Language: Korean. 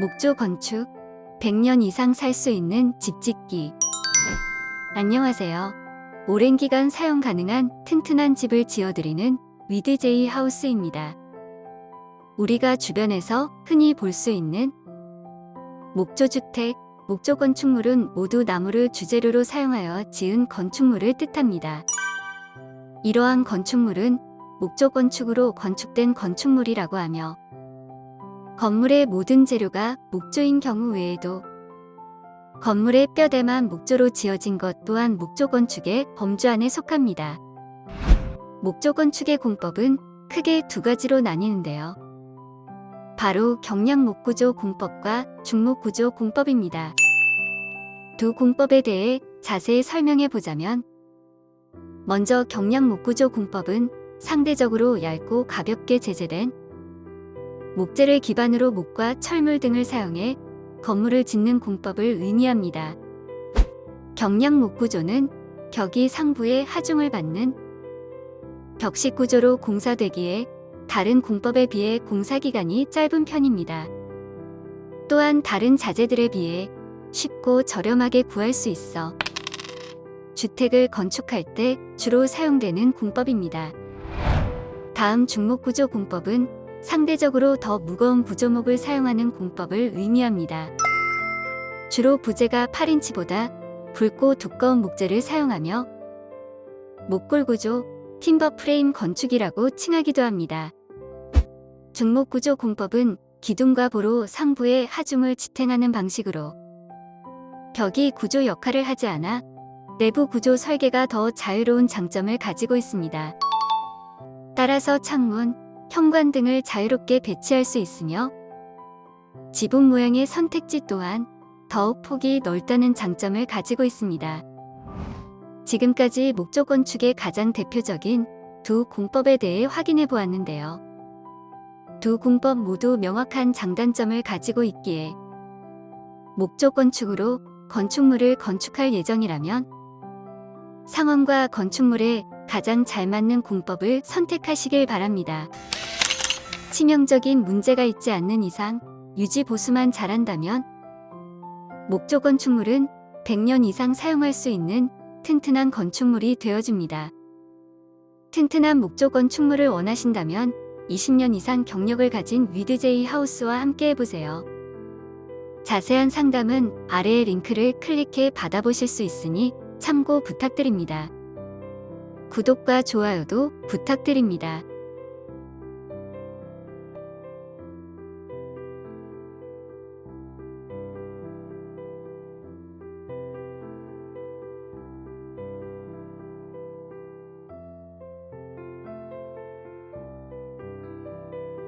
목조 건축 100년 이상 살 수 있는 집 짓기 안녕하세요. 오랜 기간 사용 가능한 튼튼한 집을 지어드리는 위드제이 하우스입니다. 우리가 주변에서 흔히 볼 수 있는 목조주택, 목조 건축물은 모두 나무를 주재료로 사용하여 지은 건축물을 뜻합니다. 이러한 건축물은 목조 건축으로 건축된 건축물이라고 하며 건물의 모든 재료가 목조인 경우 외에도 건물의 뼈대만 목조로 지어진 것 또한 목조 건축의 범주 안에 속합니다. 목조 건축의 공법은 크게 두 가지로 나뉘는데요. 바로 경량 목구조 공법과 중목구조 공법입니다. 두 공법에 대해 자세히 설명해 보자면 먼저 경량 목구조 공법은 상대적으로 얇고 가볍게 제재된 목재를 기반으로 목과 철물 등을 사용해 건물을 짓는 공법을 의미합니다. 경량 목구조는 격이 상부에 하중을 받는 벽식 구조로 공사되기에 다른 공법에 비해 공사기간이 짧은 편입니다. 또한 다른 자재들에 비해 쉽고 저렴하게 구할 수 있어 주택을 건축할 때 주로 사용되는 공법입니다. 다음 중목구조 공법은 상대적으로 더 무거운 구조목을 사용하는 공법을 의미합니다. 주로 부재가 8인치보다 굵고 두꺼운 목재를 사용하며 목골 구조, 팀버 프레임 건축이라고 칭하기도 합니다. 중목 구조 공법은 기둥과 보로 상부에 하중을 지탱하는 방식으로 벽이 구조 역할을 하지 않아 내부 구조 설계가 더 자유로운 장점을 가지고 있습니다. 따라서 창문, 현관 등을 자유롭게 배치할 수 있으며 지붕 모양의 선택지 또한 더욱 폭이 넓다는 장점을 가지고 있습니다. 지금까지 목조 건축의 가장 대표적인 두 공법에 대해 확인해 보았는데요. 두 공법 모두 명확한 장단점을 가지고 있기에 목조 건축으로 건축물을 건축할 예정이라면 상황과 건축물에 가장 잘 맞는 공법을 선택하시길 바랍니다. 치명적인 문제가 있지 않는 이상 유지 보수만 잘한다면 목조 건축물은 100년 이상 사용할 수 있는 튼튼한 건축물이 되어줍니다. 튼튼한 목조 건축물을 원하신다면 20년 이상 경력을 가진 위드제이 하우스와 함께 해보세요. 자세한 상담은 아래의 링크를 클릭해 받아보실 수 있으니 참고 부탁드립니다. 구독과 좋아요도 부탁드립니다.